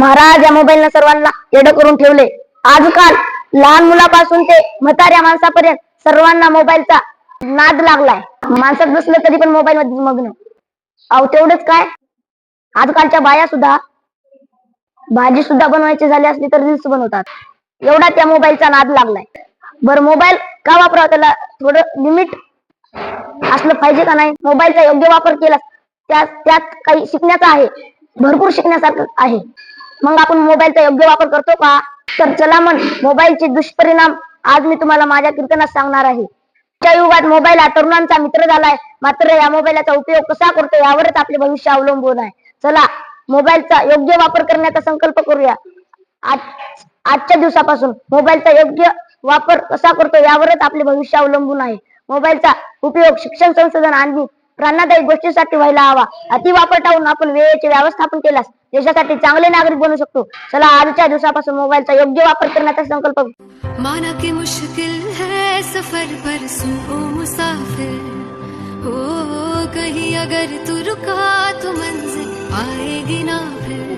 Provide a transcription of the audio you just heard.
महाराज या मोबाईलनं सर्वांना येड करून ठेवले. आजकाल लहान मुलापासून ते म्हाताऱ्या माणसापर्यंत सर्वांना मोबाईलचा नाद लागलाय. माणसात बसलं तरी पण मोबाईल मध्ये मग्न अहो तेवढंच काय? आजकालच्या बाया सुद्धा भाजी सुद्धा बनवायची झाली असली तर रील्स बनवतात. एवढा त्या मोबाईलचा नाद लागलाय. बरं मोबाईल का वापरावा? त्याला थोडं लिमिट असलं पाहिजे का नाही? मोबाईलचा योग्य वापर केला त्यात त्यात काही शिकण्याचं आहे. भरपूर शिकण्यासारखं आहे. मग आपण मोबाईलचा योग्य वापर करतो का? तर चला मग मोबाईलचे दुष्परिणाम आज मी तुम्हाला माझ्या कीर्तनात सांगणार आहे. त्या युगात मोबाईल हा तरुणांचा मित्र झालाय मात्र या मोबाईलचा उपयोग कसा करतो यावरच आपले भविष्य अवलंबून आहे. चला मोबाईलचा योग्य वापर करण्याचा संकल्प करूया. आज आजच्या दिवसापासून मोबाईलचा योग्य वापर कसा करतो यावरच आपले भविष्य अवलंबून आहे. मोबाईलचा उपयोग शिक्षण संशोधन आणि प्राणदायी गोष्टीसाठी व्हायला हवा. अतिवापर टाळून आपण वेळेचे व्यवस्थापन केल्यास देशासाठी चांगले नागरिक बनू शकतो. चला आजच्या दिवसापासून मोबाईलचा योग्य वापर करण्याचा संकल्प की मुश्किल है सफर पर सुनो मुसाफिर। हो, हो कहीं अगर तू रुका तो मंजिल आएगी ना फिर।